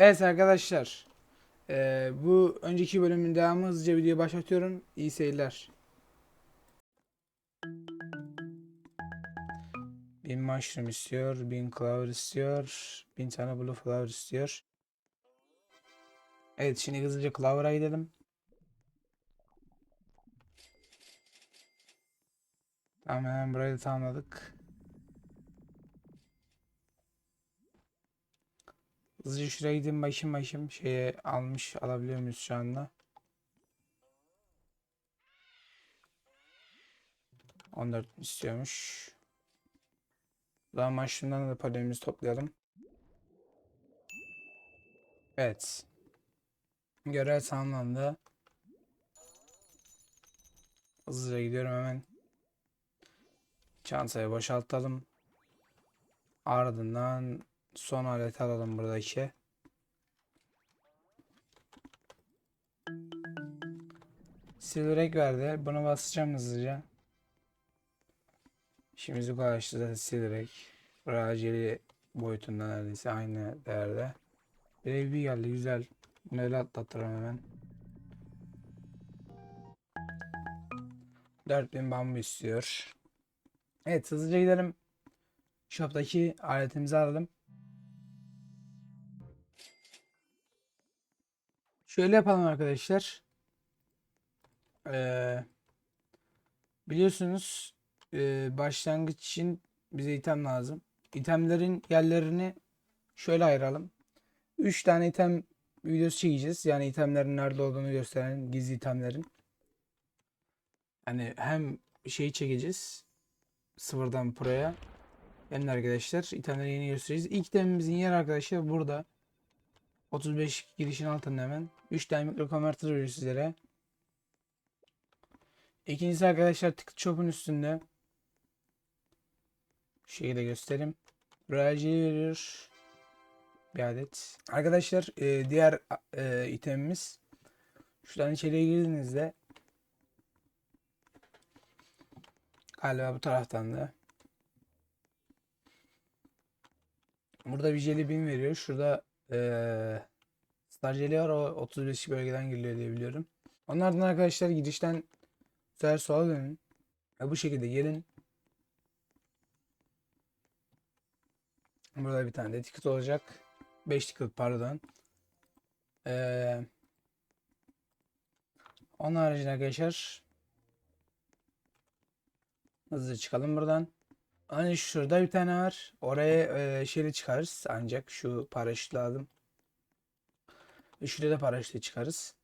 Evet arkadaşlar. Ee, bu önceki bölümün devamı hızlıca videoyu başlatıyorum. İyi seyirler. Bin mushroom istiyor, bin clover istiyor, bin tane blue flower istiyor. Evet şimdi hızlıca clover'a gidelim. Tamam hemen burayı tamamladık. Hızlıca şuraya gideyim başım başım şeye almış alabiliyor muyuz şu anda? 14 istiyormuş. Daha mushroom'dan da paramızı toplayalım. Evet. Görev tamamlandı. Hızlıca gidiyorum hemen. Çantayı boşaltalım. Ardından son aleti alalım buradaki. Silverek verdi. Bunu basacağım hızlıca. İşimizi kolaylaştırdı zaten Silverek. Raceli boyutunda neredeyse aynı değerde. Bir bir geldi güzel. Bunu öyle atlatırım hemen. 4000 bambu istiyor. Evet hızlıca gidelim. Shop'taki aletimizi alalım. Şöyle yapalım arkadaşlar. Ee, biliyorsunuz e, başlangıç için bize item lazım. İtemlerin yerlerini şöyle ayıralım. 3 tane item videosu çekeceğiz. Yani itemlerin nerede olduğunu gösteren gizli itemlerin. Yani hem şeyi çekeceğiz. Sıfırdan pro'ya. Hem de arkadaşlar itemleri yeni göstereceğiz. İlk itemimizin yer arkadaşlar burada. 35 girişin altında hemen. 3 tane mikro konverter veriyor sizlere. İkincisi arkadaşlar Ticket Shop'un üstünde. Şeyi de göstereyim. Royalciyi veriyor. Bir adet. Arkadaşlar e, diğer e, itemimiz şuradan içeriye girdiğinizde galiba bu taraftan da Burada bir jelly bean veriyor. Şurada Jelly var. O 35 bölgeden giriliyor diye biliyorum. Onlardan arkadaşlar girişten güzel sola dönün. Ve bu şekilde gelin. Burada bir tane de ticket olacak. 5 ticket pardon. Eee onun haricinde arkadaşlar hızlı çıkalım buradan. Hani şurada bir tane var. Oraya e, şeyle çıkarız. Ancak şu paraşüt lazım. Ve şuraya da paraşütle çıkarız.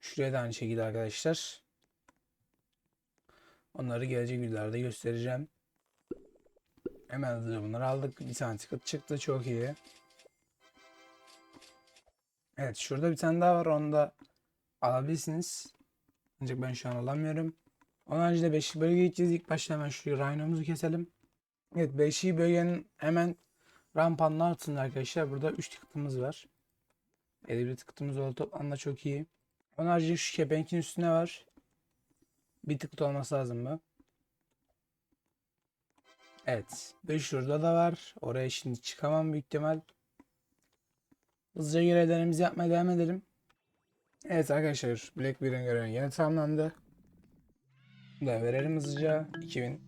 Şuraya da aynı şekilde arkadaşlar. Onları gelecek videolarda göstereceğim. Hemen hızlıca bunları aldık. Bir tane ticket çıktı. Çok iyi. Evet şurada bir tane daha var. Onu da alabilirsiniz. Ancak ben şu an alamıyorum. Onun haricinde 5. bölgeye gideceğiz. İlk başta hemen şu rhino'muzu keselim. Evet 5. bölgenin hemen rampanın altında arkadaşlar. Burada 3 tıkıtımız var. 51 tıkıtımız oldu. Toplamda çok iyi. Onun haricinde şu kepenkin üstüne var. Bir tıkıt olması lazım bu. Evet. 5 şurada da var. Oraya şimdi çıkamam büyük ihtimal. Hızlıca görevlerimizi yapmaya devam edelim. Evet arkadaşlar Blackbeard'in görevi yeni tamamlandı. Da verelim hızlıca. 2000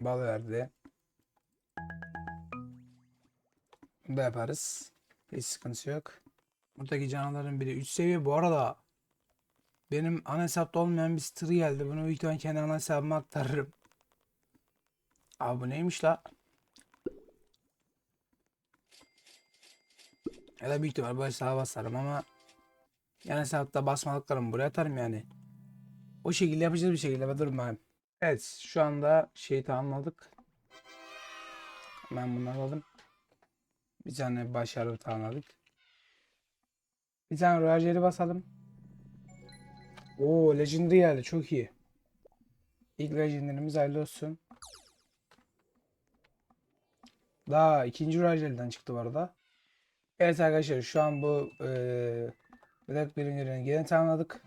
bal verdi. Bunu da yaparız. Hiç sıkıntı yok. Buradaki canavarların biri 3 seviye. Bu arada benim ana hesapta olmayan bir sitri geldi. Bunu büyük ihtimalle kendi ana hesabıma aktarırım. Abi bu neymiş la? Ya da büyük ihtimal bu hesaba basarım ama yan hesapta basmadıklarımı buraya atarım yani. O şekilde yapacağız bir şekilde. Ben durun bakayım. Evet şu anda şeyi tamamladık. Ben bunu alalım. Bir tane başarı tamamladık. Bir tane Roger'i basalım. Oo Legendary geldi çok iyi. İlk Legendary'miz hayırlı olsun. Daha ikinci Roger'den çıktı bu arada. Evet arkadaşlar şu an bu eee Black Billionaire'in gene tamamladık.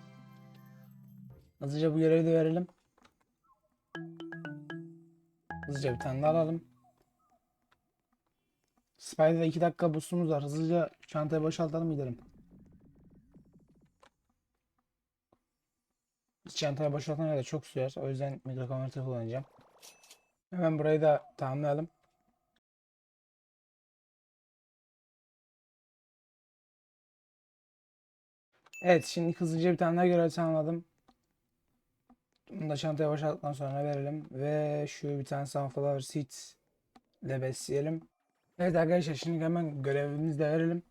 Hızlıca bu görevi de verelim. Hızlıca bir tane daha alalım. Spider'da 2 dakika boostumuz var. Hızlıca çantayı boşaltalım gidelim. Çantayı boşaltana kadar çok sürer. O yüzden mikrokonvertör kullanacağım. Hemen burayı da tamamlayalım. Evet şimdi hızlıca bir tane daha görev tamamladım. Bunu da çantaya boşalttıktan sonra verelim. Ve şu bir tane sunflower seed ile besleyelim. Evet arkadaşlar şimdi hemen görevimizi de verelim.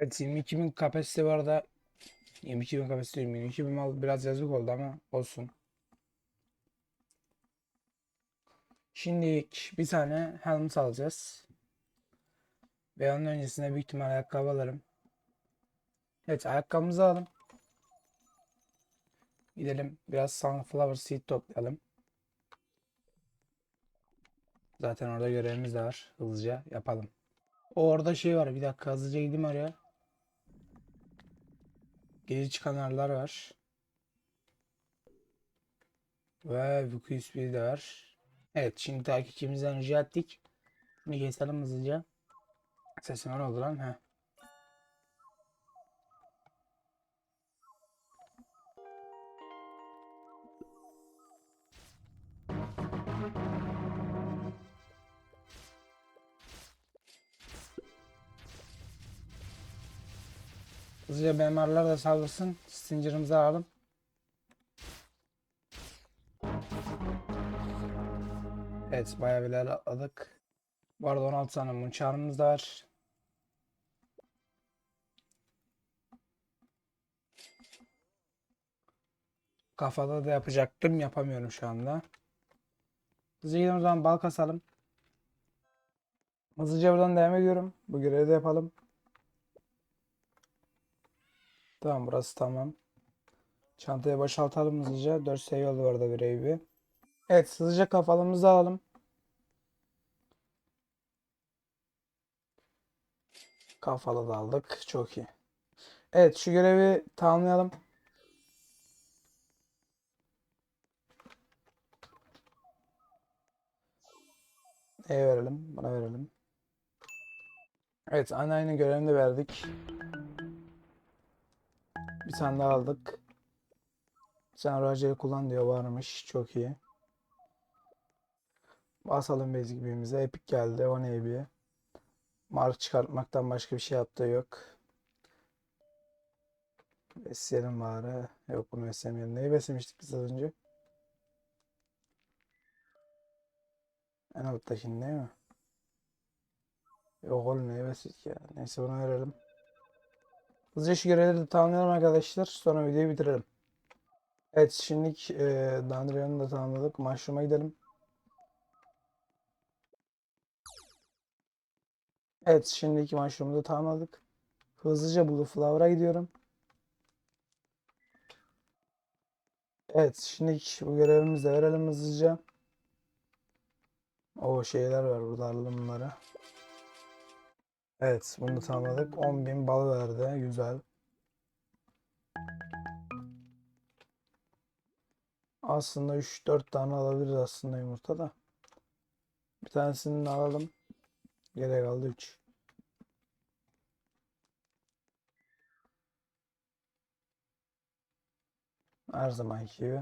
Evet 22.000 kapasite var da 22.000 kapasite diyorum 22.000 mal biraz yazık oldu ama olsun. Şimdi bir tane helmet alacağız. Ve onun öncesinde büyük ihtimal ayakkabı alırım. Evet ayakkabımızı alalım. Gidelim biraz sunflower seed toplayalım. Zaten orada görevimiz de var. Hızlıca yapalım. O orada şey var. Bir dakika hızlıca gideyim oraya. Geri çıkan arılar var. Ve Vuku ismi de var. Evet şimdi takipçimizden rica ettik. Şimdi keselim hızlıca. Sesim var oldu lan. Heh. Hızlıca memarlar da saldırsın. Zincirimizi alalım. Evet bayağı bir level atladık. Bu arada 16 tane munçarımız da var. Kafada da yapacaktım. Yapamıyorum şu anda. Hızlıca gidelim o zaman bal kasalım. Hızlıca buradan devam ediyorum. Bu görevi de yapalım. Tamam burası tamam. Çantayı boşaltalım hızlıca. 4 seviye oldu orada bir evi. Evet hızlıca kafalımızı alalım. Kafalı da aldık. Çok iyi. Evet şu görevi tamamlayalım. E verelim. Buna verelim. Evet aynı görevini de verdik. Bir tane daha aldık. Sen Raja'yı kullan diyor varmış. Çok iyi. Basalım basic birimize. Epic geldi. O ne bir? Mark çıkartmaktan başka bir şey yaptığı yok. Besleyelim bari. Yok bunu beslemeyelim. Neyi beslemiştik biz az önce? En alttakini değil mi? Yok oğlum neyi besledik ya. Neyse bunu verelim. Hızlıca şu görevleri de tamamlayalım arkadaşlar. Sonra videoyu bitirelim. Evet şimdilik e, Dandelion'u da tamamladık. Mushroom'a gidelim. Evet şimdiki Mushroom'u tamamladık. Hızlıca Blue Flower'a gidiyorum. Evet şimdilik bu görevimizi de verelim hızlıca. O şeyler var burada alalım bunları. Evet bunu da tamamladık. 10.000 bal verdi. Güzel. Aslında 3-4 tane alabiliriz aslında yumurta da. Bir tanesini alalım. Geriye kaldı 3. Her zamanki gibi.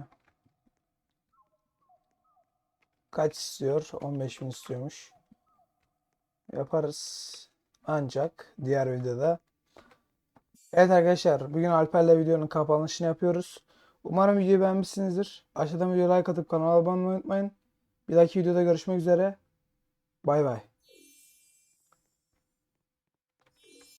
Kaç istiyor? 15.000 istiyormuş. Yaparız. Ancak diğer videoda. Evet arkadaşlar bugün Alper'le videonun kapanışını yapıyoruz. Umarım videoyu beğenmişsinizdir. Aşağıdan videoya like atıp kanala abone olmayı unutmayın. Bir dahaki videoda görüşmek üzere. Bay bay.